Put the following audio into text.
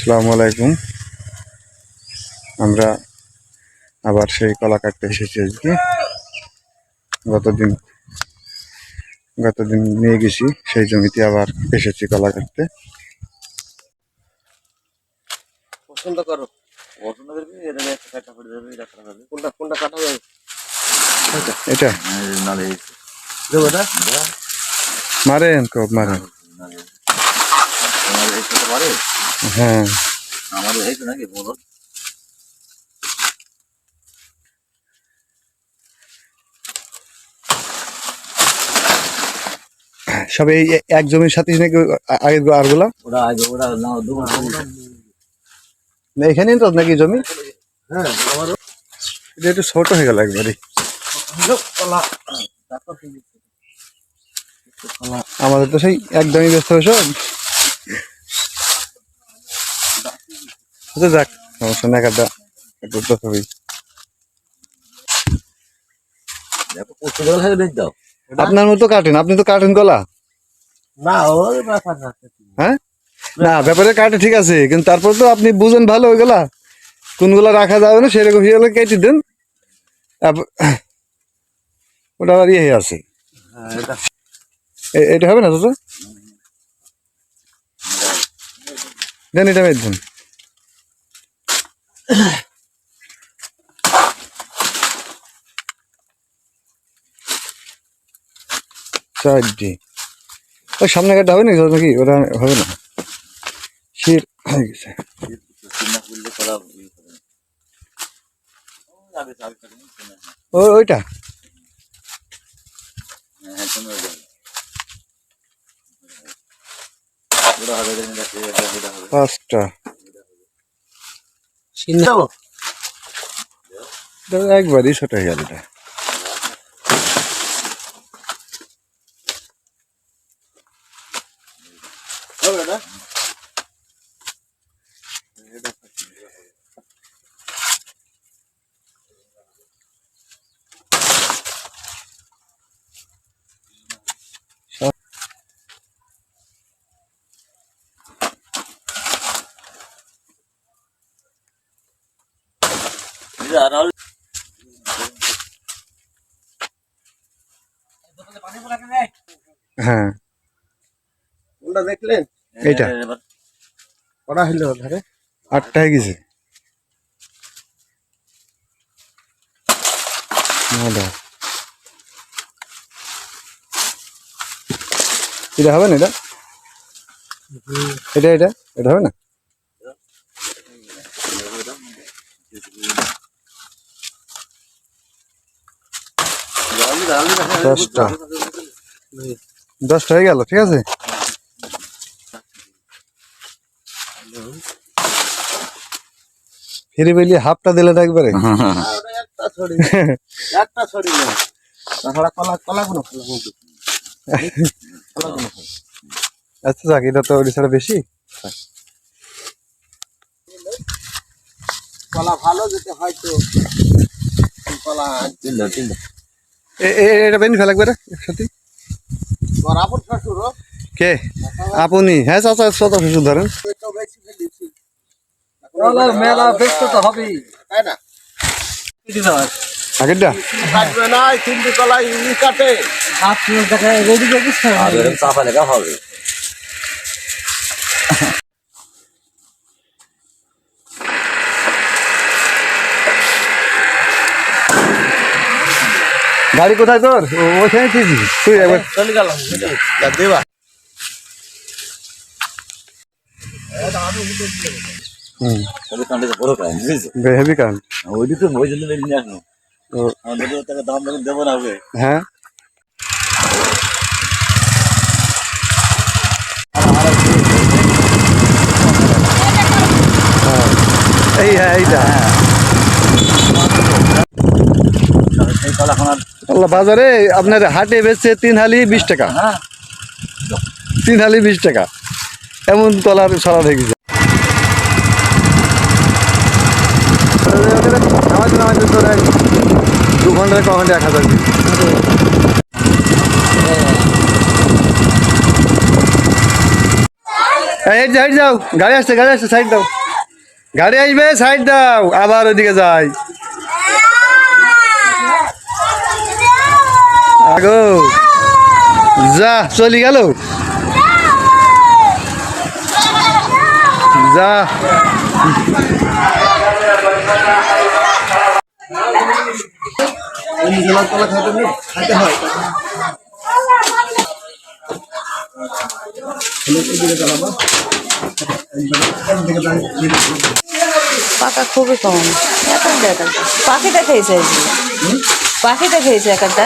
আসসালামু আলাইকুম। আমরা আবার সেই কলা কাটতে এসেছি আজকে। গতদিন গতদিন নিয়ে গেছি সেই জমিতে আবার এসেছি কলা কাটতে। পছন্দ করো। পছন্দ করবি এটা একটা কাটা পড়ে যাবে এটা কাটা যাবে। কোনটা কোনটা কাটা যাবে? এটা নালে মারেন কব মারেন। পারে? হ্যাঁ। আমাদের হয়েছে নাকি বলো সব এক জমির সাথে নাকি আগের গো- আরগুলা? ওরা আগে ওরা না দুবার না এখানেই তো নাকি জমি? হ্যাঁ আমারও। এটা একটু ছোট হয়ে গেল একবারে। আমাদের তো সেই একদমই ব্যস্ত হয়ে আচ্ছা যাক সমস্যা না একটা একটু তো হবেই আপনার মতো কাটেন আপনি তো কাটেন কলা? না হ্যাঁ? না ব্যাপারে কাটে ঠিক আছে কিন্তু তারপর তো আপনি বুঝেন ভালো হয়ে ওইগুলা কোনগুলা রাখা যাবে না সেরকম হিসাবে কেটে দেন। ওটা আবার ইয়ে আছে। হ্যাঁ এটা এটা হবে না দাদা দেন এটা দেন। চারটি ওই সামনে কাটা হবে না নাকি? ওটা হবে না। শির হয়ে গেছে। চিন্তা করলে কলা ইয়ে করে না। ওই আগে আগে কাটে নি, চিন্তা না। ও ওইটা হ্যাঁ হ্যাঁ তুমি ওই যাবে। ওরা হবে দেখুন দেখে এটা এটা হবে পাঁচটা। একবারই ছোট হয়ে গেল এটা হবে না হ্যাঁ। কোনটা দেখলেন? এইটা। করা হইল ধারে? আটটা হয়ে গেছে। এটা হবে না এটা? এটা এটা? এটা হবে না? দশটা। দশটা হয়ে গেল, ঠিক আছে? ফিরে বেলি হাফটা দিলে না একবারে। না আচ্ছা যাক, এটা তো ওড়িশার বেশি। কলা ভালো যেতে হয়তো কলা এটা বেনি ফেলা একবারে একসাথে কে? আপনি? হ্যাঁ চাচা চাচা শ্বশুর ধরেন। মেলা ব্যস্ত তো হবেই। তাই না? আগেরটা? কাটবে না কিন্তু কলা ই কাটে। আর এরকম চাপা লেখা হবে। গাড়ি কোথায় তোর? ও- ওইখানে তুই তুই একবার চলে গেল দেবা। হুম। হেভি ওই ওই জন্য বেরিয়ে আসলো। দাম যখন দেবো না হবে হ্যাঁ। হ্যাঁ। এই হ্যাঁ এইটা কলা এখন আর আল্লাহ বাজারে আপনার হাটে বেচছে তিন হালি বিশ টাকা। হ্যাঁ। তিন হালি বিশ টাকা। এমন কলার সারা আমাদের আমাদের দু ঘন্টায় ক ঘণ্টা এক হাজার সাইড যাও। গাড়ি আসছে গাড়ি আসছে সাইড দাও। গাড়ি আসবে সাইড দাও। আবার ওইদিকে যাই। আগো যা চলি গেল। যা। পাকা খুবই কম। দেখা পাখিটা খেয়েছে। পাখিটা খেয়েছে একটা।